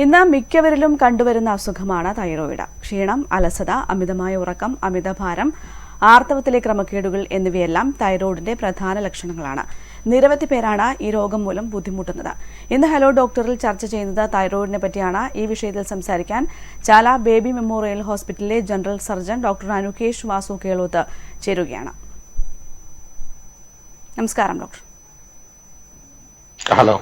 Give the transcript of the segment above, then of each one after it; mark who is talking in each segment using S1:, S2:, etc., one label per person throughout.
S1: ഇന്ന് മിക്കവരിലും കണ്ടുവരുന്ന അസുഖമാണ് തൈറോയിഡ്. ക്ഷീണം അലസത അമിതമായ ഉറക്കം അമിതഭാരം ആർത്തവത്തിലെ ക്രമക്കേടുകൾ എന്നിവയെല്ലാം തൈറോയിഡിന്റെ പ്രധാന ലക്ഷണങ്ങളാണ്. നിരവധി പേരാണ് ഈ രോഗം മൂലം ബുദ്ധിമുട്ടുന്നത്. ഇന്ന് ഹലോ ഡോക്ടറിൽ ചർച്ച ചെയ്യുന്നത് തൈറോയിഡിനെ പറ്റിയാണ്. ഈ വിഷയത്തിൽ സംസാരിക്കാൻ ചാല ബേബി മെമ്മോറിയൽ ഹോസ്പിറ്റലിലെ general surgeon doctor Anukesh Vasu Keloth ചേരുകയാണ്. നമസ്കാരം doctor.
S2: Hello.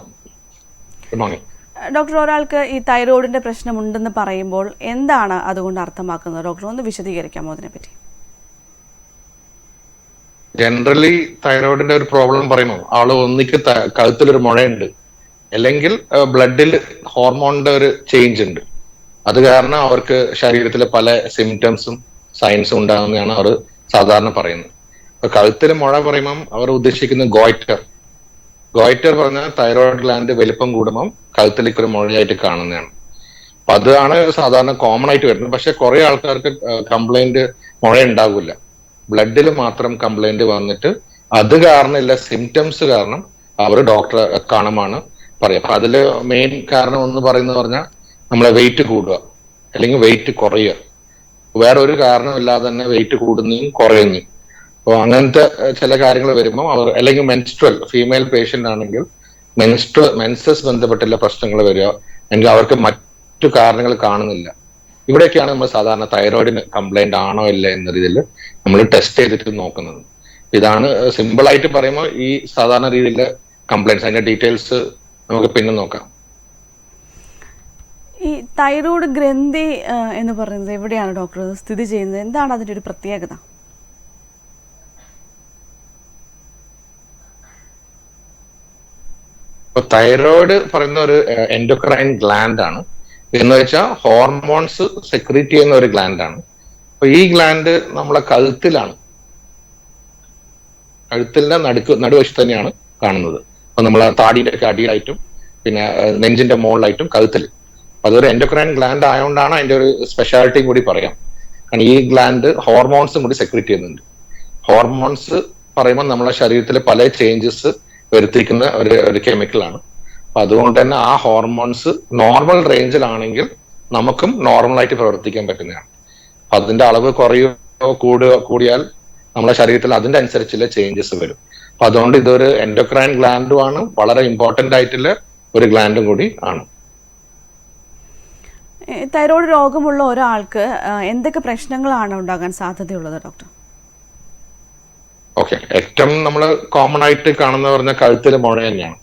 S2: Good morning.
S1: Doctor ഒരാൾക്ക് ഈ തൈറോയിഡിന്റെ പ്രശ്നം ഉണ്ടെന്ന് പറയുമ്പോൾ എന്താണ് അതുകൊണ്ട് അർത്ഥമാക്കുന്നത്? ഡോക്ടർ ഒന്ന് വിശദീകരിക്കാമോ അതിനെപ്പറ്റി?
S2: ജനറലി തൈറോയിഡിന്റെ ഒരു പ്രോബ്ലം പറയുമ്പോൾ ആൾ ഒന്നിക്ക് കഴുത്തിലൊരു മുഴയുണ്ട്. അല്ലെങ്കിൽ ബ്ലഡിൽ ഹോർമോണിന്റെ ഒരു ചേഞ്ച് ഉണ്ട്. അത് കാരണം അവർക്ക് ശരീരത്തിലെ പല സിംറ്റംസും സയൻസും ഉണ്ടാകുന്നതാണ് അവർ സാധാരണ പറയുന്നത്. ഇപ്പൊ കഴുത്തിൽ മുഴ പറയുമ്പം അവർ ഉദ്ദേശിക്കുന്ന ഗോയിറ്റർ ഗോയിറ്റർ പറഞ്ഞ തൈറോയിഡ് ഗ്ലാൻഡ് വലിപ്പം കൂടുമ്പം കഴുത്തിലേക്ക് ഒരു മുഴയായിട്ട് കാണുന്നതാണ്. അപ്പൊ അതാണ് സാധാരണ കോമൺ ആയിട്ട് വരുന്നത്. പക്ഷെ കുറെ ആൾക്കാർക്ക് കംപ്ലൈന്റ് മുഴ ഉണ്ടാവില്ല ബ്ലഡിൽ മാത്രം കംപ്ലൈന്റ് വന്നിട്ട് അത് കാരണമില്ല സിംറ്റംസ് കാരണം അവർ ഡോക്ടറെ കാണുമാണ് പറയാം അപ്പൊ അതിൽ മെയിൻ കാരണം എന്ന് പറയുന്നത് പറഞ്ഞാൽ നമ്മളെ വെയിറ്റ് കൂടുക അല്ലെങ്കിൽ വെയിറ്റ് കുറയുക. വേറെ ഒരു കാരണമില്ലാതെ തന്നെ വെയിറ്റ് കൂടുന്നതും കുറയുന്നതും. അപ്പോൾ അങ്ങനത്തെ ചില കാര്യങ്ങൾ വരുമ്പോൾ അവർ അല്ലെങ്കിൽ മെൻസ്ട്രൽ ഫീമെയിൽ പേഷ്യന്റ് ആണെങ്കിൽ മെൻസ്ട്ര മെൻസസ് ബന്ധപ്പെട്ടുള്ള പ്രശ്നങ്ങൾ വരിക അല്ലെങ്കിൽ അവർക്ക് മറ്റു കാരണങ്ങൾ കാണുന്നില്ല. ഇവിടെയൊക്കെയാണ് നമ്മൾ സാധാരണ തൈറോയിഡിന് കംപ്ലൈന്റ് ആണോ ഇല്ല എന്ന രീതിയിൽ നമ്മൾ ടെസ്റ്റ് ചെയ്തിട്ട് നോക്കുന്നത്. ഇതാണ് സിമ്പിൾ ആയിട്ട് പറയുമ്പോൾ ഈ സാധാരണ രീതിയിലെ കംപ്ലൈൻസ് അതിന്റെ ഡീറ്റെയിൽസ് നമുക്ക് പിന്നെ നോക്കാം.
S1: ഈ തൈറോയ്ഡ് ഗ്രന്ഥി എന്ന് പറയുന്നത് എവിടെയാണ് ഡോക്ടർ സ്ഥിതി ചെയ്യുന്നത്? എന്താണ് അതിന്റെ ഒരു പ്രത്യേകത?
S2: ഇപ്പൊ തൈറോയിഡ് പറയുന്ന ഒരു എൻഡോക്രൈൻ ഗ്ലാൻഡ് ആണ്. എന്ന് വെച്ചാൽ ഹോർമോൺസ് സെക്രീറ്റ് ചെയ്യുന്ന ഒരു ഗ്ലാൻഡ് ആണ്. അപ്പൊ ഈ ഗ്ലാൻഡ് നമ്മളെ കഴുത്തിലാണ്. കഴുത്തിന്റെ നടുക്ക് നടുവശത്ത് തന്നെയാണ് കാണുന്നത്. അപ്പൊ നമ്മൾ താടിയുടെ ഒക്കെ അടിയിലായിട്ടും പിന്നെ നെഞ്ചിന്റെ മുകളിലായിട്ടും കഴുത്തിൽ. അതൊരു എൻഡോക്രൈൻ ഗ്ലാൻഡ് ആയതുകൊണ്ടാണ് അതിന്റെ ഒരു സ്പെഷ്യാലിറ്റിയും കൂടി പറയാം. കാരണം ഈ ഗ്ലാൻഡ് ഹോർമോൺസും കൂടി സെക്രീറ്റ് ചെയ്യുന്നുണ്ട്. ഹോർമോൺസ് പറയുമ്പോൾ നമ്മളെ ശരീരത്തിലെ പല ചേഞ്ചസ് വരുത്തിക്കുന്ന ഒരു ഒരു കെമിക്കലാണ് അപ്പൊ അതുകൊണ്ട് തന്നെ ആ ഹോർമോൺസ് നോർമൽ റേഞ്ചിലാണെങ്കിൽ നമുക്കും നോർമൽ ആയിട്ട് പ്രവർത്തിക്കാൻ പറ്റുന്നതാണ്. അതിന്റെ അളവ് കുറയോ കൂടുകയോ കൂടിയാൽ നമ്മുടെ ശരീരത്തിൽ അതിന്റെ അനുസരിച്ചുള്ള ചേഞ്ചസ് വരും. അപ്പൊ അതുകൊണ്ട് ഇതൊരു എൻഡോക്രൈൻ ഗ്ലാൻഡും ആണ് വളരെ ഇമ്പോർട്ടന്റ് ആയിട്ടുള്ള ഒരു ഗ്ലാൻഡും കൂടി ആണ്.
S1: തൈറോയ്ഡ് രോഗമുള്ള ഒരാൾക്ക് എന്തൊക്കെ പ്രശ്നങ്ങളാണ് ഉണ്ടാകാൻ സാധ്യതയുള്ളത് ഡോക്ടർ?
S2: ഓക്കെ ഏറ്റവും നമ്മൾ കോമൺ ആയിട്ട് കാണുന്ന പറഞ്ഞ കഴുത്തിൽ മുഴ തന്നെയാണ്.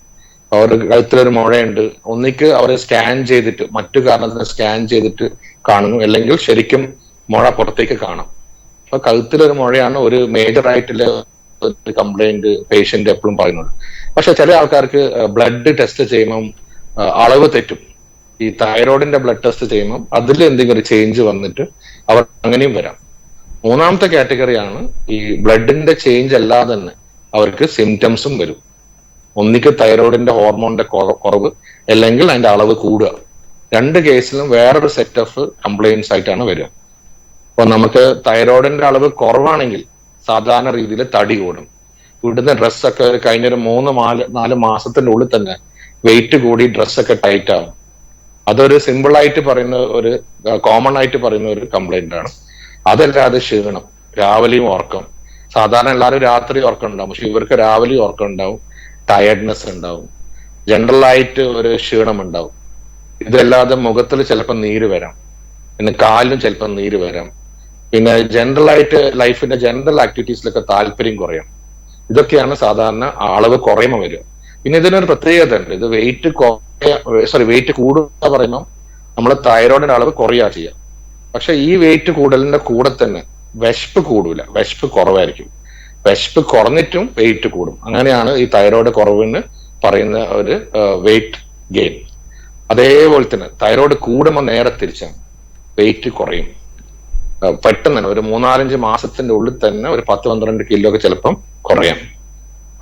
S2: അവർ കഴുത്തിലൊരു മുഴയുണ്ട് ഒന്നിക്ക് അവരെ സ്കാൻ ചെയ്തിട്ട് മറ്റു കാരണത്തിന് സ്കാൻ ചെയ്തിട്ട് കാണുന്നു. അല്ലെങ്കിൽ ശരിക്കും മുഴ പുറത്തേക്ക് കാണാം. അപ്പൊ കഴുത്തിലൊരു മുഴയാണ് ഒരു മേജർ ആയിട്ടുള്ള ഒരു കംപ്ലൈന്റ് പേഷ്യന്റ് എപ്പോഴും പറയുന്നത്. പക്ഷെ ചില ആൾക്കാർക്ക് ബ്ലഡ് ടെസ്റ്റ് ചെയ്യുമ്പം അളവ് തെറ്റും. ഈ തൈറോയിഡിന്റെ ബ്ലഡ് ടെസ്റ്റ് ചെയ്യുമ്പം അതിൽ എന്തെങ്കിലും ഒരു ചേഞ്ച് വന്നിട്ട് അവർ അങ്ങനെയും വരാം. മൂന്നാമത്തെ കാറ്റഗറിയാണ് ഈ ബ്ലഡിന്റെ ചേഞ്ച് അല്ലാതെ തന്നെ അവർക്ക് സിംറ്റംസും വരും. ഒന്നിക്ക് തൈറോയിഡിന്റെ ഹോർമോണിന്റെ കുറവ് അല്ലെങ്കിൽ അതിന്റെ അളവ് കൂടുക. രണ്ട് കേസിലും വേറൊരു സെറ്റ് ഓഫ് കംപ്ലൈൻസ് ആയിട്ടാണ് വരിക. അപ്പൊ നമുക്ക് തൈറോയിഡിന്റെ അളവ് കുറവാണെങ്കിൽ സാധാരണ രീതിയിൽ തടി കൂടും. ഇവിടുന്ന് ഡ്രസ്സൊക്കെ കഴിഞ്ഞ ഒരു മൂന്ന് നാല് നാല് മാസത്തിന്റെ ഉള്ളിൽ തന്നെ വെയിറ്റ് കൂടി ഡ്രസ്സൊക്കെ ടൈറ്റ് ആവും. അതൊരു സിമ്പിൾ ആയിട്ട് പറയുന്ന ഒരു കോമൺ ആയിട്ട് പറയുന്ന ഒരു കംപ്ലൈന്റ് ആണ്. അതല്ലാതെ ക്ഷീണം രാവിലെയും ഉറക്കം. സാധാരണ എല്ലാവരും രാത്രി ഉറക്കം ഉണ്ടാവും. പക്ഷെ ഇവർക്ക് രാവിലെ ഉറക്കം ഉണ്ടാവും ടയർഡ്നെസ് ഉണ്ടാവും ജനറൽ ആയിട്ട് ഒരു ക്ഷീണം ഉണ്ടാവും. ഇതല്ലാതെ മുഖത്തിൽ ചിലപ്പോൾ നീര് വരാം പിന്നെ കാലിലും ചിലപ്പോൾ നീര് വരാം. പിന്നെ ജനറൽ ആയിട്ട് ലൈഫിന്റെ ജനറൽ ആക്ടിവിറ്റീസിലൊക്കെ താല്പര്യം കുറയാം. ഇതൊക്കെയാണ് സാധാരണ അളവ് കുറയുമ്പോൾ വരിക. പിന്നെ ഇതിനൊരു പ്രത്യേകത ഉണ്ട് ഇത് വെയിറ്റ് സോറി വെയിറ്റ് കൂടുക പറയുമ്പോൾ നമ്മൾ തൈറോയിഡിന്റെ അളവ് കുറയുക ചെയ്യാം പക്ഷെ ഈ വെയിറ്റ് കൂടലിന്റെ കൂടെ തന്നെ വിശപ്പ് കൂടൂല. വിശപ്പ് കുറവായിരിക്കും. വിശപ്പ് കുറഞ്ഞിട്ടും വെയിറ്റ് കൂടും. അങ്ങനെയാണ് ഈ തൈറോയിഡ് കുറവിന് പറയുന്ന ഒരു വെയിറ്റ് ഗെയിൻ അതേപോലെ തന്നെ തൈറോയിഡ് കൂടുമ്പോൾ നേരെ തിരിച്ചാണ് വെയിറ്റ് കുറയും. പെട്ടെന്ന് തന്നെ ഒരു മൂന്നാലഞ്ച് മാസത്തിന്റെ ഉള്ളിൽ തന്നെ ഒരു പത്ത് പന്ത്രണ്ട് കിലോ ഒക്കെ ചിലപ്പം കുറയാം.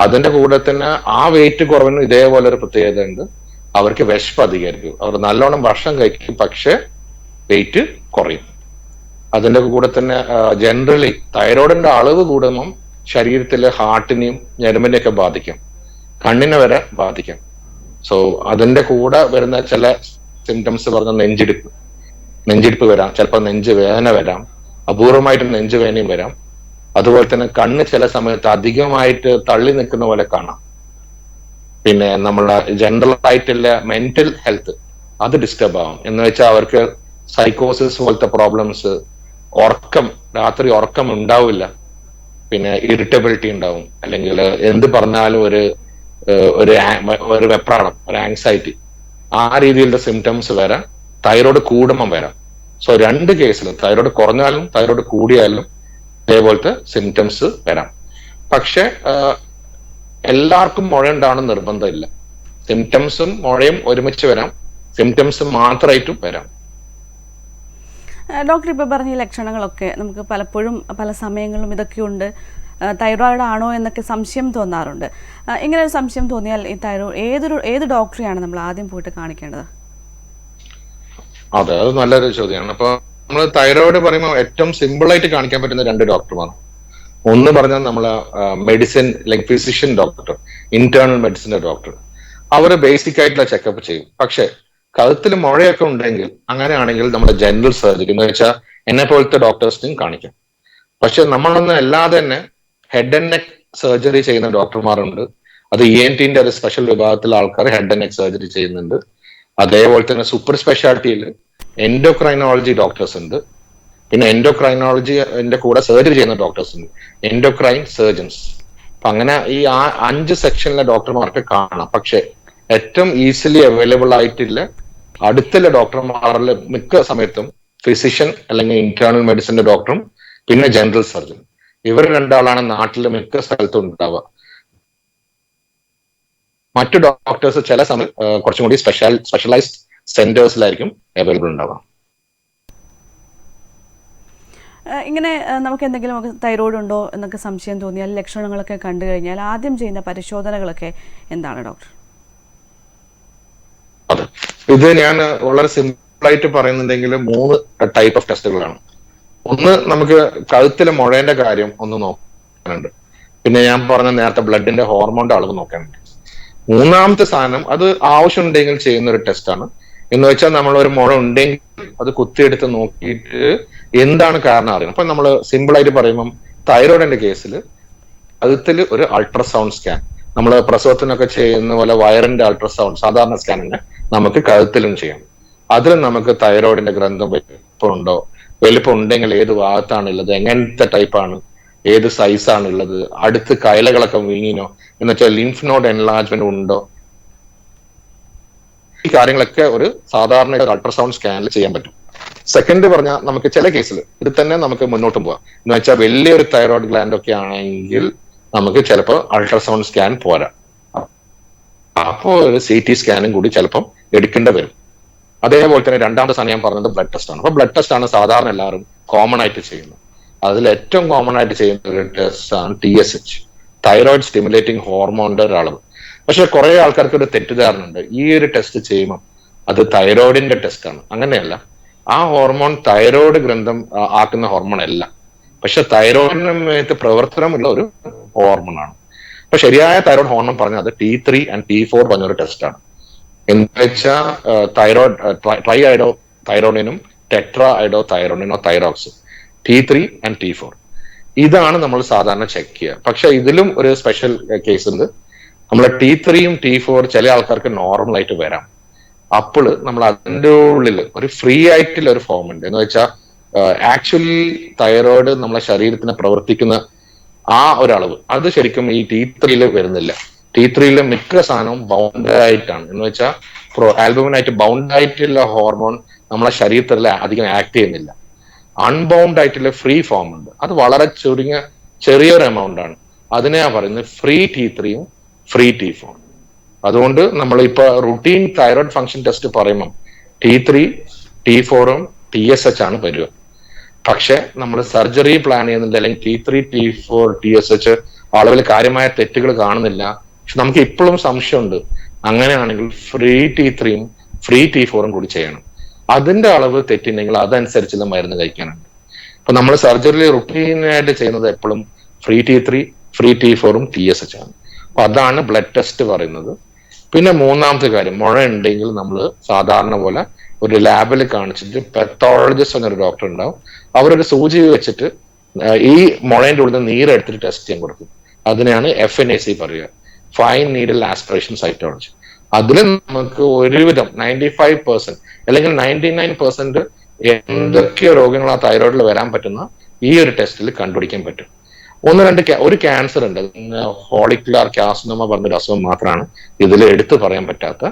S2: അതിന്റെ കൂടെ തന്നെ ആ വെയിറ്റ് കുറവിന് ഇതേപോലെ ഒരു പ്രത്യേകത ഉണ്ട്. അവർക്ക് വിശപ്പ് അധികമായിരിക്കും അവർ നല്ലോണം ഭക്ഷണം കഴിക്കും. പക്ഷെ വെയിറ്റ് കുറയും. അതിന്റെ കൂടെ തന്നെ ജനറലി തൈറോയിഡിന്റെ അളവ് കൂടുമ്പം ശരീരത്തിലെ ഹാർട്ടിനെയും ഞരമ്പിനെയൊക്കെ ബാധിക്കും. കണ്ണിനെ വരെ ബാധിക്കും. സോ അതിന്റെ കൂടെ വരുന്ന ചില സിംറ്റംസ് പറഞ്ഞ നെഞ്ചിടിപ്പ്. നെഞ്ചിടിപ്പ് വരാം. ചിലപ്പോൾ നെഞ്ച് വേദന വരാം. അപൂർവമായിട്ട് നെഞ്ച് വേദനയും വരാം. അതുപോലെ തന്നെ കണ്ണ് ചില സമയത്ത് അധികമായിട്ട് തള്ളി നിൽക്കുന്ന പോലെ കാണാം. പിന്നെ നമ്മളെ ജനറൽ ആയിട്ടുള്ള മെന്റൽ ഹെൽത്ത് അത് ഡിസ്റ്റർബ് ആവും. എന്ന് വെച്ചാൽ അവർക്ക് സൈക്കോസിസ് പോലത്തെ പ്രോബ്ലംസ് ഉറക്കം രാത്രി ഉറക്കം ഉണ്ടാവില്ല. പിന്നെ ഇറിറ്റബിലിറ്റി ഉണ്ടാവും. അല്ലെങ്കിൽ എന്ത് പറഞ്ഞാലും ഒരു ഒരു ഒരു വെപ്രാളം ഒരു ആങ്സൈറ്റി ആ രീതിയിലുള്ള സിംറ്റംസ് വരാം. തൈറോയ്ഡ് കൂടുമ്പം വരാം. സോ രണ്ട് കേസിലും തൈറോയ്ഡ് കുറഞ്ഞാലും തൈറോയ്ഡ് കൂടിയാലും ഇതേപോലത്തെ സിംറ്റംസ് വരാം. പക്ഷെ എല്ലാവർക്കും മുഴ ഉണ്ടാവണം നിർബന്ധമില്ല. സിംറ്റംസും മുഴയും ഒരുമിച്ച് വരാം. സിംറ്റംസ് മാത്രമായിട്ടും വരാം.
S1: ഡോക്ടർ ഇപ്പോൾ പറഞ്ഞ ലക്ഷണങ്ങളൊക്കെ നമുക്ക് പലപ്പോഴും പല സമയങ്ങളിലും ഇതൊക്കെയുണ്ട്. തൈറോയിഡ് ആണോ എന്നൊക്കെ സംശയം തോന്നാറുണ്ട്. ഇങ്ങനെ ഒരു സംശയം തോന്നിയാൽ ഈ തൈറോയിഡ് ഏതൊരു ഏത് ഡോക്ടറെയാണ് നമ്മൾ ആദ്യം പോയിട്ട് കാണിക്കേണ്ടത്?
S2: അതെ അത് നല്ലൊരു ചോദ്യമാണ്. അപ്പൊ നമ്മൾ തൈറോയിഡ് പറയുമ്പോൾ ഏറ്റവും സിമ്പിൾ ആയിട്ട് കാണിക്കാൻ പറ്റുന്ന രണ്ട് ഡോക്ടർമാർ. ഒന്ന് പറഞ്ഞാൽ നമ്മൾ medicine like physician doctor internal മെഡിസിന്റെ doctor അവർ ബേസിക് ആയിട്ടുള്ള ചെക്കപ്പ് ചെയ്യും. പക്ഷെ കഴുത്തിൽ മുഴയൊക്കെ ഉണ്ടെങ്കിൽ അങ്ങനെയാണെങ്കിൽ നമ്മുടെ ജനറൽ സർജറി എന്ന് വെച്ചാൽ എന്നെ പോലത്തെ ഡോക്ടേഴ്സിനും കാണിക്കാം. പക്ഷെ നമ്മളൊന്നും അല്ലാതെ തന്നെ ഹെഡ് ആൻഡ് നെക്ക് സർജറി ചെയ്യുന്ന ഡോക്ടർമാരുണ്ട്. അത് ഇ എൻ ടിന്റെ ഒരു സ്പെഷ്യൽ വിഭാഗത്തിലെ ആൾക്കാർ ഹെഡ് ആൻഡ് നെക്ക് സർജറി ചെയ്യുന്നുണ്ട്. അതേപോലെ തന്നെ സൂപ്പർ സ്പെഷ്യാലിറ്റിയിൽ എൻഡോക്രൈനോളജി ഡോക്ടേഴ്സ് ഉണ്ട്. പിന്നെ എൻഡോക്രൈനോളജിന്റെ കൂടെ സർജറി ചെയ്യുന്ന ഡോക്ടേഴ്സ് ഉണ്ട്. എൻഡോക്രൈൻ സർജൻസ് അപ്പൊ അങ്ങനെ ഈ ആ അഞ്ച് സെക്ഷനിലെ ഡോക്ടർമാർക്ക് കാണാം. പക്ഷെ ഏറ്റവും ഈസിലി അവൈലബിൾ ആയിട്ടുള്ള അടുത്തുള്ള ഡോക്ടർമാരിൽ മിക്ക സമയത്തും ഫിസിഷ്യൻ അല്ലെങ്കിൽ ഇന്റേണൽ മെഡിസിന്റെ ഡോക്ടറും പിന്നെ ജനറൽ സർജൻ ഇവർ രണ്ടാളാണ് നാട്ടിൽ മിക്ക സ്ഥലത്തും ഉണ്ടാവുക. മറ്റു ഡോക്ടേഴ്സ് ചില സമയം കുറച്ചും കൂടി സ്പെഷ്യൽ സ്പെഷ്യലൈസ്ഡ് സെന്റേഴ്സിലായിരിക്കും അവൈലബിൾ ഉണ്ടാവുക.
S1: ഇങ്ങനെ നമുക്ക് എന്തെങ്കിലും തൈറോയ്ഡ് ഉണ്ടോ എന്നൊക്കെ സംശയം തോന്നിയാൽ ലക്ഷണങ്ങളൊക്കെ കണ്ടു കഴിഞ്ഞാൽ ആദ്യം ചെയ്യുന്ന പരിശോധനകളൊക്കെ എന്താണ് ഡോക്ടർ
S2: അതെ. ഇത് ഞാൻ വളരെ സിമ്പിൾ ആയിട്ട് പറയുന്നുണ്ടെങ്കിൽ മൂന്ന് ടൈപ്പ് ഓഫ് ടെസ്റ്റുകളാണ് ഒന്ന് നമുക്ക് കഴുത്തിലെ മുഴേന്റെ കാര്യം ഒന്ന് നോക്കാനുണ്ട്. പിന്നെ ഞാൻ പറഞ്ഞ നേരത്തെ ബ്ലഡിന്റെ ഹോർമോണിന്റെ അളവ് നോക്കാനുണ്ട്. മൂന്നാമത്തെ സാധനം അത് ആവശ്യമുണ്ടെങ്കിൽ ചെയ്യുന്ന ഒരു ടെസ്റ്റാണ് എന്ന് വെച്ചാൽ നമ്മൾ ഒരു മുഴ ഉണ്ടെങ്കിൽ അത് കുത്തിയെടുത്ത് നോക്കിയിട്ട് എന്താണ് കാരണം അറിയണം. അപ്പൊ നമ്മൾ സിമ്പിൾ ആയിട്ട് പറയുമ്പം തൈറോയിഡിന്റെ കേസിൽ അതിൽ ഒരു അൾട്രാസൗണ്ട് സ്കാൻ നമ്മൾ പ്രസവത്തിനൊക്കെ ചെയ്യുന്ന പോലെ വയറിന്റെ അൾട്രാസൗണ്ട് സാധാരണ സ്കാനിങ് നമുക്ക് കഴുത്തിലും ചെയ്യാം. അതിൽ നമുക്ക് തൈറോയിഡിന്റെ ഗ്രന്ഥം വലിപ്പമുണ്ടോ? വലിപ്പം ഉണ്ടെങ്കിൽ ഏത് ഭാഗത്താണ് ഉള്ളത് എങ്ങനത്തെ ടൈപ്പാണ് ഏത് സൈസാണ് ഉള്ളത് അടുത്ത് കയലകളൊക്കെ വീങ്ങിനോ? എന്ന് വെച്ചാൽ ലിംഫ് നോഡ് എൻലാർജ്മെന്റ് ഉണ്ടോ? ഈ കാര്യങ്ങളൊക്കെ ഒരു സാധാരണ അൾട്രാസൗണ്ട് സ്കാനിൽ ചെയ്യാൻ പറ്റും. സെക്കൻഡ് പറഞ്ഞാൽ നമുക്ക് ചില കേസിൽ ഇത് തന്നെ നമുക്ക് മുന്നോട്ട് പോവാം. എന്ന് വെച്ചാൽ വലിയൊരു തൈറോയിഡ് ഗ്ലാൻഡ് ഒക്കെ ആണെങ്കിൽ നമുക്ക് ചിലപ്പോൾ അൾട്രാസൗണ്ട് സ്കാൻ പോരാ. അപ്പോൾ ഒരു സി ടി സ്കാനും കൂടി ചിലപ്പം എടുക്കേണ്ടി വരും. അതേപോലെ തന്നെ രണ്ടാമത്തെ ഞാൻ പറഞ്ഞത് ബ്ലഡ് ടെസ്റ്റ് ആണ്. അപ്പൊ ബ്ലഡ് ടെസ്റ്റ് ആണ് സാധാരണ എല്ലാവരും കോമൺ ആയിട്ട് ചെയ്യുന്നത്. അതിൽ ഏറ്റവും കോമൺ ആയിട്ട് ചെയ്യുന്ന ഒരു ടെസ്റ്റ് ആണ് T S H thyroid stimulating ഹോർമോണിന്റെ ഒരു അളവ്. പക്ഷെ കുറെ ആൾക്കാർക്ക് ഒരു തെറ്റിദ്ധാരണ ഉണ്ട് ഈ ഒരു ടെസ്റ്റ് ചെയ്യുമ്പോൾ അത് തൈറോയിഡിന്റെ ടെസ്റ്റ് ആണ്. അങ്ങനെയല്ല. ആ ഹോർമോൺ തൈറോയിഡ് ഗ്രന്ഥം ആക്കുന്ന ഹോർമോൺ അല്ല. പക്ഷെ തൈറോയിഡിന് പ്രവർത്തനമുള്ള ഒരു ഹോർമോൺ ആണ് അപ്പൊ ശരിയായ തൈറോയ്ഡ് ഹോർമോൺ പറഞ്ഞത് T three and T four പറഞ്ഞൊരു എന്താ വെച്ചാൽ തൈറോയ്ഡ് ട്രൈ ഐഡോ തൈറോണിനും ടെട്രാ ഐഡോ തൈറോണിനോ തൈറോക്സ് T three and T four ഇതാണ് നമ്മൾ സാധാരണ ചെക്ക് ചെയ്യുക. പക്ഷെ ഇതിലും ഒരു സ്പെഷ്യൽ കേസ് ഉണ്ട്. നമ്മൾ ടി ത്രീയും ടി ഫോർ ചില ആൾക്കാർക്ക് നോർമൽ ആയിട്ട് വരാം. അപ്പോൾ നമ്മൾ അതിന്റെ ഉള്ളിൽ ഒരു ഫ്രീ ആയിട്ടുള്ള ഒരു ഫോം ഉണ്ട്. എന്ന് വെച്ചാൽ ആക്ച്വലി തൈറോയിഡ് നമ്മളെ ശരീരത്തിന് പ്രവർത്തിക്കുന്ന ആ ഒരളവ്. അത് ശരിക്കും ഈ ടി ത്രീയിൽ വരുന്നില്ല. ടി ത്രീയിലെ മിക്ക സാധനവും ബൗണ്ട് ആയിട്ടാണ്. എന്ന് വെച്ചാൽ പ്രോ ആൽബമിനായിട്ട് ബൗണ്ട് ആയിട്ടുള്ള ഹോർമോൺ നമ്മളെ ശരീരത്തിൽ അധികം ആക്ട് ചെയ്യുന്നില്ല. അൺബൗണ്ട് ആയിട്ടുള്ള ഫ്രീ ഫോം ഉണ്ട്. അത് വളരെ ചുരുങ്ങിയ ചെറിയൊരു എമൗണ്ട് ആണ്. അതിനെയാ പറയുന്നത് ഫ്രീ ടി ത്രീയും ഫ്രീ ടി ഫോർ അതുകൊണ്ട് നമ്മൾ ഇപ്പൊ റുട്ടീൻ തൈറോയ്ഡ് ഫംഗ്ഷൻ ടെസ്റ്റ് പറയുമ്പോൾ ടി ത്രീ ടി ഫോറും ടി എസ് എച്ച് ആണ് വരിക. പക്ഷെ നമ്മൾ സർജറി പ്ലാൻ ചെയ്യുന്നുണ്ട്. അല്ലെങ്കിൽ T three T four T S H അളവിൽ കാര്യമായ തെറ്റുകൾ കാണുന്നില്ല. പക്ഷെ നമുക്ക് ഇപ്പോഴും സംശയമുണ്ട്. അങ്ങനെയാണെങ്കിൽ ഫ്രീ ടി ത്രീയും ഫ്രീ ടി ഫോറും കൂടി ചെയ്യണം. അതിന്റെ അളവ് തെറ്റില്ലെങ്കിൽ അതനുസരിച്ചുള്ള മരുന്ന് കഴിക്കാനുണ്ട്. അപ്പൊ നമ്മൾ സർജറി റുട്ടീനായിട്ട് ചെയ്യുന്നത് എപ്പോഴും free T three free T ഫോറും ടി എസ് എച്ച് ആണ്. അപ്പൊ അതാണ് ബ്ലഡ് ടെസ്റ്റ് പറയുന്നത്. പിന്നെ മൂന്നാമത്തെ കാര്യം മുഴ ഉണ്ടെങ്കിൽ നമ്മൾ സാധാരണ പോലെ ഒരു ലാബിൽ കാണിച്ചിട്ട് പെത്തോളജിസ്റ്റ് എന്നൊരു ഡോക്ടർ ഉണ്ടാവും. അവരൊരു സൂചി വെച്ചിട്ട് ഈ മുഴേന്റെ ഉള്ളിൽ നിന്ന് നീരെടുത്തിട്ട് ടെസ്റ്റ് ചെയ്യാൻ കൊടുക്കും. അതിനെയാണ് എഫ് എൻ എ സി പറയുക. ഫൈൻ നീഡിൽ ആസ്പിറേഷൻ സൈറ്റോളജി അതിൽ നമുക്ക് ഒരുവിധം നയന്റി ഫൈവ് പെർസെന്റ് അല്ലെങ്കിൽ നയന്റി നയൻ പെർസെന്റ് എന്തൊക്കെ രോഗങ്ങൾ ആ തൈറോയിഡിൽ വരാൻ പറ്റുന്ന ഈ ഒരു ടെസ്റ്റിൽ കണ്ടുപിടിക്കാൻ പറ്റും. ഒന്ന് രണ്ട് ഒരു ക്യാൻസർ ഉണ്ട്. ഹോളിക്കുലാർ കാസിനോമ പറഞ്ഞൊരു അസുഖം മാത്രമാണ്. ഇതിൽ എടുത്തു പറയാൻ പറ്റാത്ത.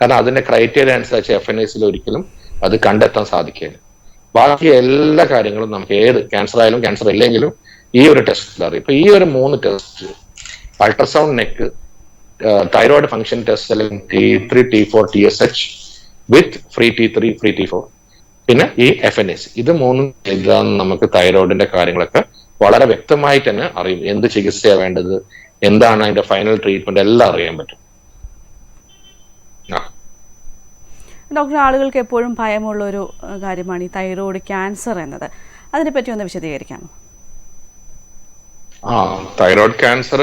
S2: കാരണം അതിന്റെ ക്രൈറ്റീരിയ അനുസരിച്ച് എഫ് എൻ എസിൽ ഒരിക്കലും അത് കണ്ടെത്താൻ സാധിക്കില്ല ബാക്കി എല്ലാ കാര്യങ്ങളും നമുക്ക് ഏത് ക്യാൻസർ ആയാലും ക്യാൻസർ ഇല്ലെങ്കിലും ഈ ഒരു ടെസ്റ്റിൽ അറിയും. ഇപ്പൊ ഈ ഒരു മൂന്ന് test ultrasound neck thyroid function test അല്ലെങ്കിൽ T three T four T S H with free T three free T four പിന്നെ ഈ എഫ് എൻ എസ് ഇത് മൂന്നും ചെയ്താൽ നമുക്ക് തൈറോയിഡിന്റെ കാര്യങ്ങളൊക്കെ വളരെ വ്യക്തമായി തന്നെ അറിയും എന്ത് ചികിത്സയാണ് വേണ്ടത് എന്താണ് അതിന്റെ ഫൈനൽ ട്രീറ്റ്മെന്റ് എല്ലാം അറിയാൻ പറ്റും.
S1: ഡോക്ടർ ആളുകൾക്ക് എപ്പോഴും ഭയമുള്ള ഒരു കാര്യമാണ് ഈ തൈറോയ്ഡ് ക്യാൻസർ എന്നത്. അതിനെപ്പറ്റി ഒന്ന് വിശദീകരിക്കാമോ?
S2: ആ തൈറോയ്ഡ് ക്യാൻസർ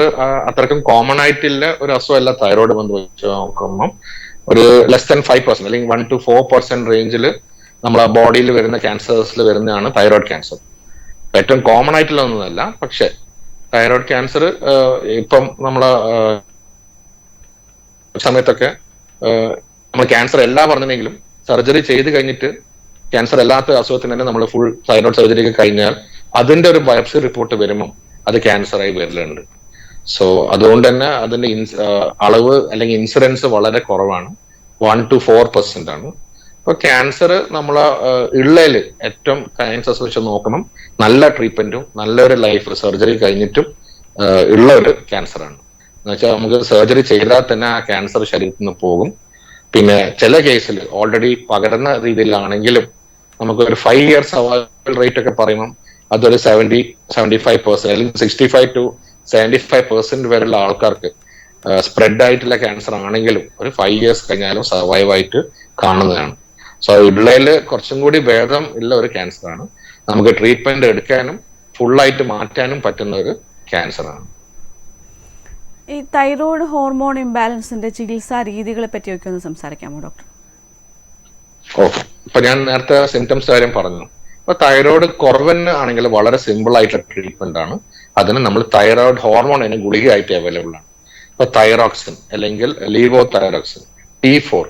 S2: അത്രക്കും കോമൺ ആയിട്ടില്ല. ഒരു അസുഖമല്ല തൈറോയ്ഡ് ബന്ധം വെച്ച് നോക്കുമ്പോൾ ഒരു ലെസ് ദാൻ ഫൈവ് പെർസെന്റ് അല്ലെങ്കിൽ വൺ ടു ഫോർ പെർസെന്റ് റേഞ്ചിൽ നമ്മുടെ ബോഡിയിൽ വരുന്ന ക്യാൻസേഴ്സിൽ വരുന്നതാണ് തൈറോയ്ഡ് ക്യാൻസർ. ഏറ്റവും കോമൺ ആയിട്ടുള്ള പക്ഷെ തൈറോയ്ഡ് ക്യാൻസർ ഇപ്പം നമ്മളെ സമയത്തൊക്കെ നമ്മൾ ക്യാൻസർ എല്ലാ പറഞ്ഞെങ്കിലും സർജറി ചെയ്ത് കഴിഞ്ഞിട്ട് ക്യാൻസർ അല്ലാത്ത അസുഖത്തിന് തന്നെ നമ്മൾ ഫുൾ തൈറോയ്ഡ് സർജറി ഒക്കെ കഴിഞ്ഞാൽ അതിന്റെ ഒരു ബയോപ്സി റിപ്പോർട്ട് വരുമ്പോൾ അത് ക്യാൻസർ ആയി വരലുണ്ട്. സോ അതുകൊണ്ട് തന്നെ അതിന്റെ അളവ് അല്ലെങ്കിൽ ഇൻഷുറൻസ് വളരെ കുറവാണ്. വൺ ടു ഫോർ പെർസെന്റ് ആണ്. അപ്പൊ ക്യാൻസർ നമ്മളെ ഉള്ളതിൽ ഏറ്റവും ക്യാൻസേഴ്സ് വെച്ച് നോക്കണം. നല്ല ട്രീറ്റ്മെന്റും നല്ലൊരു ലൈഫ് സർജറി കഴിഞ്ഞിട്ടും ഉള്ള ഒരു ക്യാൻസർ ആണ്. എന്ന് വെച്ചാൽ നമുക്ക് സർജറി ചെയ്താൽ തന്നെ ആ ക്യാൻസർ ശരീരത്തിൽ നിന്ന് പോകും. പിന്നെ ചില കേസിൽ ഓൾറെഡി പകരുന്ന രീതിയിലാണെങ്കിലും നമുക്ക് ഒരു ഫൈവ് ഇയർ സർവൈവൽ റേറ്റ് ഒക്കെ പറയുമ്പം അതൊരു സെവന്റി സെവന്റി ഫൈവ് പെർസെന്റ് അല്ലെങ്കിൽ sixty five to seventy five percent വരെയുള്ള ആൾക്കാർക്ക് സ്പ്രെഡ് ആയിട്ടുള്ള ക്യാൻസർ ആണെങ്കിലും ഒരു ഫൈവ് ഇയേഴ്സ് കഴിഞ്ഞാലും സർവൈവ് ആയിട്ട് കാണുന്നതാണ്. സോ ഉള്ളതിൽ കുറച്ചും കൂടി ഭേദം ഉള്ള ഒരു ക്യാൻസർ ആണ്. നമുക്ക് ട്രീറ്റ്മെന്റ് എടുക്കാനും ഫുള്ളായിട്ട് മാറ്റാനും പറ്റുന്ന ഒരു ക്യാൻസർ ആണ്.
S1: ഈ തൈറോയ്ഡ് ഹോർമോൺ ഇംബാലൻസിന്റെ ചികിത്സാ രീതികളെ പറ്റിയൊക്കെ ഒന്ന് സംസാരിക്കാമോ ഡോക്ടർ
S2: ഓക്കെ ഇപ്പൊ ഞാൻ നേരത്തെ സിംറ്റംസ് കാര്യം പറഞ്ഞു. അപ്പൊ തൈറോയ്ഡ് കുറവന് ആണെങ്കിൽ വളരെ സിമ്പിൾ ആയിട്ടുള്ള ട്രീറ്റ്മെന്റ് ആണ്. അതിന് നമ്മൾ തൈറോയ്ഡ് ഹോർമോൺ അതിന് ഗുളികയായിട്ട് അവൈലബിൾ ആണ്. ഇപ്പൊ തൈറോക്സിൻ അല്ലെങ്കിൽ ലീവോ തൈറോക്സിൻ ടി ഫോർ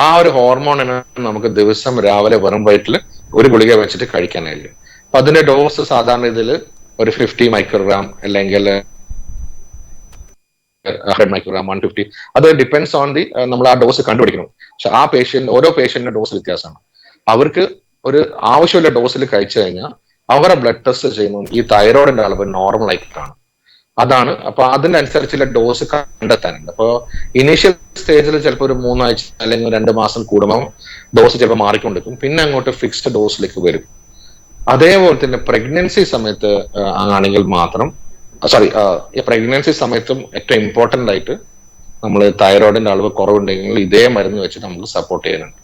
S2: ആ ഒരു ഹോർമോണിന് നമുക്ക് ദിവസം രാവിലെ വെറും വയറ്റിൽ ഒരു ഗുളിക വെച്ചിട്ട് കഴിക്കാനായില്ല അപ്പൊ അതിന്റെ ഡോസ് സാധാരണ ഇതിൽ ഒരു ഫിഫ്റ്റി മൈക്രോഗ്രാം അല്ലെങ്കിൽ ഹൺഡ്രഡ് മൈക്രോഗ്രാം വൺ ഫിഫ്റ്റി അത് ഡിപ്പെൻസ് ഓൺ ദി നമ്മൾ ആ ഡോസ് കണ്ടുപിടിക്കണം. പക്ഷെ ആ പേഷ്യന്റ് ഓരോ പേഷ്യന്റിന്റെ ഡോസ് വ്യത്യാസമാണ്. അവർക്ക് ഒരു ആവശ്യമുള്ള ഡോസിൽ കഴിച്ചു കഴിഞ്ഞാൽ അവരുടെ ബ്ലഡ് ടെസ്റ്റ് ചെയ്യുമ്പോൾ ഈ തൈറോയിഡിന്റെ അളവ് നോർമൽ ആയിട്ട് കാണും അതാണ്. അപ്പൊ അതിനനുസരിച്ചുള്ള ഡോസ് കണ്ടെത്താനുണ്ട്. അപ്പൊ ഇനീഷ്യൽ സ്റ്റേജിൽ ചിലപ്പോൾ ഒരു മൂന്നാഴ്ച അല്ലെങ്കിൽ രണ്ട് മാസം കൂടുമ്പോൾ ഡോസ് ചിലപ്പോൾ മാറിക്കൊണ്ടിരിക്കും. പിന്നെ അങ്ങോട്ട് ഫിക്സ്ഡ് ഡോസിലേക്ക് വരും. അതേപോലെ തന്നെ പ്രഗ്നൻസി സമയത്ത് ആണെങ്കിൽ മാത്രം സോറി പ്രഗ്നൻസി സമയത്തും ഏറ്റവും ഇമ്പോർട്ടന്റ് ആയിട്ട് നമ്മൾ തൈറോയിഡിന്റെ അളവ് കുറവുണ്ടെങ്കിൽ ഇതേ മരുന്ന് വെച്ച് നമുക്ക് സപ്പോർട്ട് ചെയ്യുന്നുണ്ട്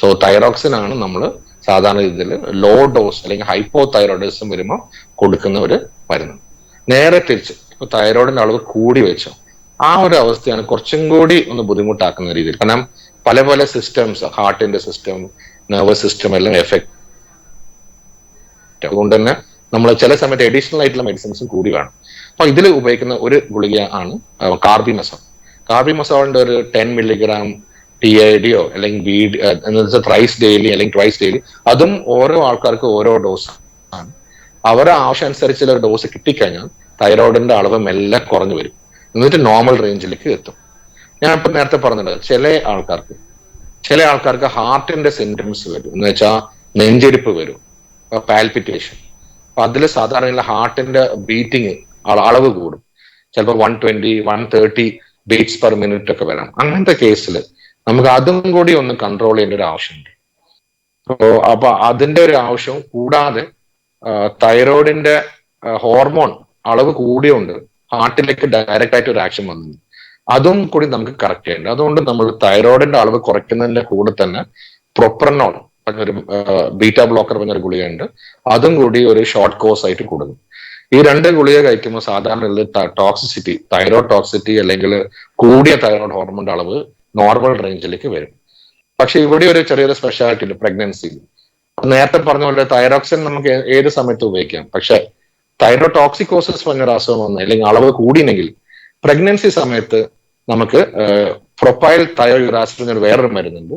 S2: സോ തൈറോക്സിൻ ആണ് നമ്മൾ സാധാരണ രീതിയിൽ ലോ ഡോസ് അല്ലെങ്കിൽ ഹൈപ്പോ തൈറോയിഡിസം വരുമ്പോൾ കൊടുക്കുന്ന ഒരു മരുന്ന്. നേരെ തിരിച്ച് ഇപ്പൊ തൈറോയിഡിന്റെ അളവ് കൂടി വെച്ചോ. ആ ഒരു അവസ്ഥയാണ് കുറച്ചും കൂടി ഒന്ന് ബുദ്ധിമുട്ടാക്കുന്ന രീതിയിൽ. കാരണം പല പല സിസ്റ്റംസ് ഹാർട്ടിന്റെ സിസ്റ്റം നെർവസ് സിസ്റ്റം എല്ലാം എഫക്ട് അതുകൊണ്ട് തന്നെ നമ്മൾ ചില സമയത്ത് അഡീഷണൽ ആയിട്ടുള്ള മെഡിസിൻസും കൂടി വേണം. അപ്പൊ ഇതിൽ ഉപയോഗിക്കുന്ന ഒരു ഗുളിക ആണ് കാർബിമസോൾ കാർബിമസോളിന്റെ ഒരു ടെൻ മില്ലിഗ്രാം ടി ഐ ഡിയോ അല്ലെങ്കിൽ ബി ഡി ത്രൈസ് ഡെയിലി അല്ലെങ്കിൽ ട്വൈസ് ഡെയിലി അതും ഓരോ ആൾക്കാർക്ക് ഓരോ ഡോസ് ആണ്. അവരുടെ ആവശ്യം അനുസരിച്ചുള്ള ഡോസ് കിട്ടിക്കഴിഞ്ഞാൽ തൈറോയിഡിന്റെ അളവ് മെല്ലെ കുറഞ്ഞു വരും. എന്നിട്ട് നോർമൽ റേഞ്ചിലേക്ക് എത്തും. ഞാൻ ഇപ്പൊ നേരത്തെ പറഞ്ഞിട്ടുണ്ട് ചില ആൾക്കാർക്ക് ചില ആൾക്കാർക്ക് ഹാർട്ടിന്റെ സിംറ്റംസ് വരും. എന്ന് വെച്ചാൽ നെഞ്ചെരിപ്പ് വരും പാൽപിറ്റേഷൻ അപ്പൊ അതിൽ സാധാരണ ഹാർട്ടിന്റെ ബീറ്റിംഗ് അളവ് കൂടും. ചിലപ്പോൾ one twenty one thirty beats per minute ഒക്കെ വരാം. അങ്ങനത്തെ കേസിൽ നമുക്ക് അതും കൂടി ഒന്ന് കൺട്രോൾ ചെയ്യേണ്ട ഒരു ആവശ്യമുണ്ട്. അപ്പോ അപ്പൊ അതിന്റെ ഒരു ആവശ്യം കൂടാതെ തൈറോയിഡിന്റെ ഹോർമോൺ അളവ് കൂടിയുണ്ട്. ഹാർട്ടിലേക്ക് ഡയറക്റ്റ് ആയിട്ട് ഒരു ആക്ഷൻ വന്നു. അതും കൂടി നമുക്ക് കറക്റ്റ് ചെയ്യേണ്ടത് അതുകൊണ്ട് നമ്മൾ തൈറോയിഡിന്റെ അളവ് കുറയ്ക്കുന്നതിന്റെ കൂടെ തന്നെ പ്രൊപ്രനോൾ പറഞ്ഞൊരു ബീറ്റ ബ്ലോക്കർ പറഞ്ഞൊരു ഗുളികയുണ്ട്. അതും കൂടി ഒരു ഷോർട്ട് കോഴ്സ് ആയിട്ട് കൊടുക്കും ഈ രണ്ട് ഗുളിക കഴിക്കുമ്പോൾ സാധാരണ ടോക്സിസിറ്റി തൈറോയ്ഡ് ടോക്സിറ്റി അല്ലെങ്കിൽ കൂടിയ തൈറോയ്ഡ് ഹോർമോണിന്റെ അളവ് നോർമൽ റേഞ്ചിലേക്ക് വരും. പക്ഷെ ഇവിടെ ഒരു ചെറിയൊരു സ്പെഷ്യാലിറ്റി ഉണ്ട് പ്രഗ്നൻസിയിൽ നേരത്തെ പറഞ്ഞ പോലെ തൈറോക്സിൻ നമുക്ക് ഏത് സമയത്ത് ഉപയോഗിക്കാം. പക്ഷെ തൈറോടോക്സിക്കോസിസ് പറഞ്ഞൊരു അസുഖം വന്നു അല്ലെങ്കിൽ അളവ് കൂടിയെങ്കിൽ പ്രഗ്നൻസി സമയത്ത് നമുക്ക് പ്രൊപ്പൈൽ തയോയുറാസിൻ എന്നൊരു വേറൊരു മരുന്നുണ്ട്.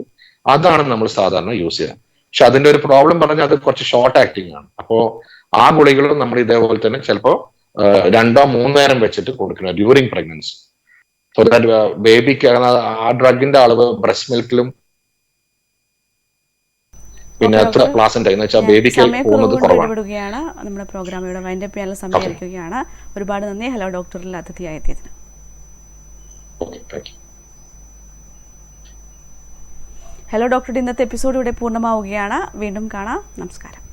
S2: അതാണ് നമ്മൾ സാധാരണ യൂസ് ചെയ്യുക. പക്ഷെ അതിന്റെ ഒരു പ്രോബ്ലം പറഞ്ഞാൽ അത് കുറച്ച് ഷോർട്ട് ആക്ടിങ് ആണ്. അപ്പോ ആ ഗുളികളും നമ്മൾ ഇതേപോലെ തന്നെ ചിലപ്പോൾ രണ്ടോ മൂന്നോ നേരം വെച്ചിട്ട് കൊടുക്കണം ഡ്യൂറിങ് പ്രഗ്നൻസി ബേബിക്ക് ആ ഡ്രഗിന്റെ അളവ് ബ്രസ്റ്റ് മിൽക്കിലും പിന്നെ എത്ര
S1: ക്ലാസ്
S2: ഉണ്ടായിരുന്നു എന്ന് വെച്ചാൽ ബേബിക്ക് പോകുന്നത് കുറവാണ്.
S1: നമ്മുടെ പ്രോഗ്രാം ഇവിടെ വൈൻഡ് അപ്പ് ചെയ്യാനുള്ള സമയമായിരിക്കുകയാണ് ഒരുപാട് നന്ദി. ഹലോ ഡോക്ടറിൽ അതിഥിയായി എത്തിയതിന്. ഹലോ ഡോക്ടറുടെ ഇന്നത്തെ എപ്പിസോഡ് ഇവിടെ പൂർണമാവുകയാണ്. വീണ്ടും കാണാം. നമസ്കാരം.